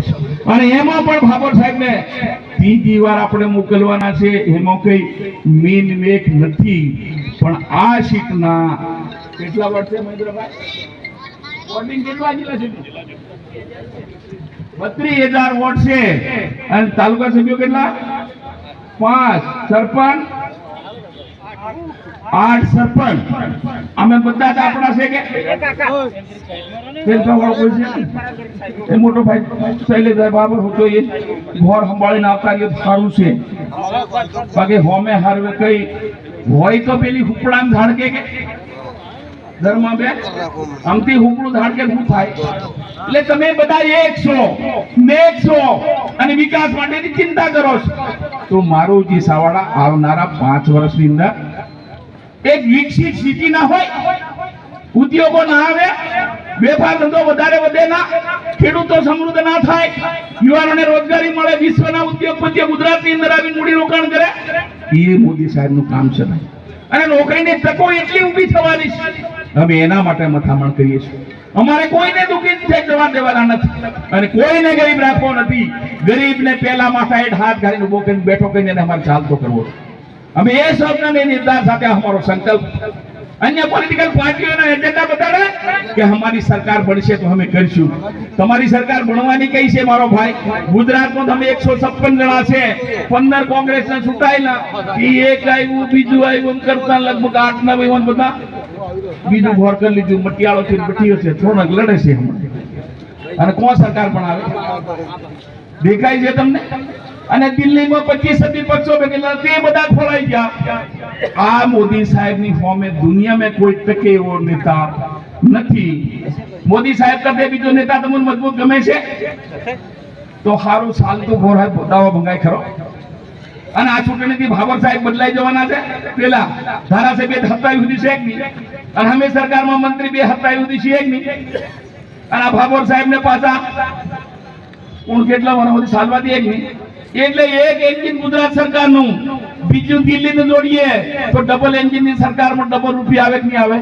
છે. પણ છે. આ સીટના કેટલા વર્ષે મહેન્દ્રભાઈ? વોટિંગ કેટલા જિલ્લા છે? હજાર વોટ છે. અને તાલુકા સભ્યો કેટલા? પાંચ. સરપંચ? આઠ સરપંચ. અમે બધા આપણા છે કે? એ મોટો ભાઈ શૈલેષભાઈ બાબર તો એ ઘર સંભાળીને આવતા એ સારું છે. બાકી હોમે હારવે કઈ હોય તો પેલી હુપડામ ઝાડ કે? ના ઉદ્યોગો ના આવે, વેપાર ધંધો વધારે વધે ના, ખેડૂતો સમૃદ્ધ ના થાય, યુવાનોને રોજગારી મળે, વિશ્વના ઉદ્યોગપતિઓ ગુજરાતની અંદર આવી મૂડી રોકાણ કરે, એ મોદી સાહેબનું કામ છે અને નોકરીની તકો એટલી ઊભી થવાની છે. અમે એના માટે મથામણ કરીએ છીએ. અમારે કોઈને દુઃખી જવા દેવાના નથી. અને કોઈને ગરીબ રાખવો નથી. ગરીબને પહેલા માથા હાથ ઘાલીને ઊભો કરીને બેઠો કરીને અમારે ચાલતો કરવો અમે એ સ્વપ્નને નિર્ધાર સાથે અમારો સંકલ્પ અન્ય પોલિટિકલ પાર્ટીઓના એજન્ડા બતાડે કે અમારી સરકાર બનશે તો અમે કરીશું. તમારી સરકાર બનવાની કઈ છે મારો ભાઈ? ગુજરાતમાં તમે એકસો છપ્પન જણા છે. પંદર કોંગ્રેસના છૂટાયેલા એ એક આવ્યું, બીજું આવ્યું કરતા લગભગ આઠ એવા બધા. બીજું ભોર કરી લીધું, મટિયાળો થી બટીઓ છે થોડાક લડે છે અને કોણ સરકાર બનાવે દેખાય છે તમને? અને દિલ્હીમાં પચીસ સદી પક્ષો ભેગેલા તે બધા ખોલાઈ ગયા. આ મોદી સાહેબની ફોર્મે દુનિયામાં કોઈ ટકે એવો નેતા નથી. મોદી સાહેબ કરતા બીજો નેતા તમને મજબૂત ગમે છે? તો સારું ચાલતું ઘોર દાવો ભંગાય ખરો. અને આ ચૂંટણીથી ભાવર સાહેબ બદલાઈ જવાના છે. પેલા ધારાસભ્ય હપ્તા સુધી છે અને અમે સરકારમાં મંત્રી બે હપ્તા સુધી છે એક નહીં. અને આ ભાગોર સાહેબ ને પાછા પણ કેટલા મને સુધી ચાલવા દે નહીં. એટલે એક એન્જિન ગુજરાત સરકારનું. બીજું દિલ્હીને જોડીએ તો ડબલ એન્જિનની સરકારમાં ડબલ રૂપિયા આવે કે નહીં આવે?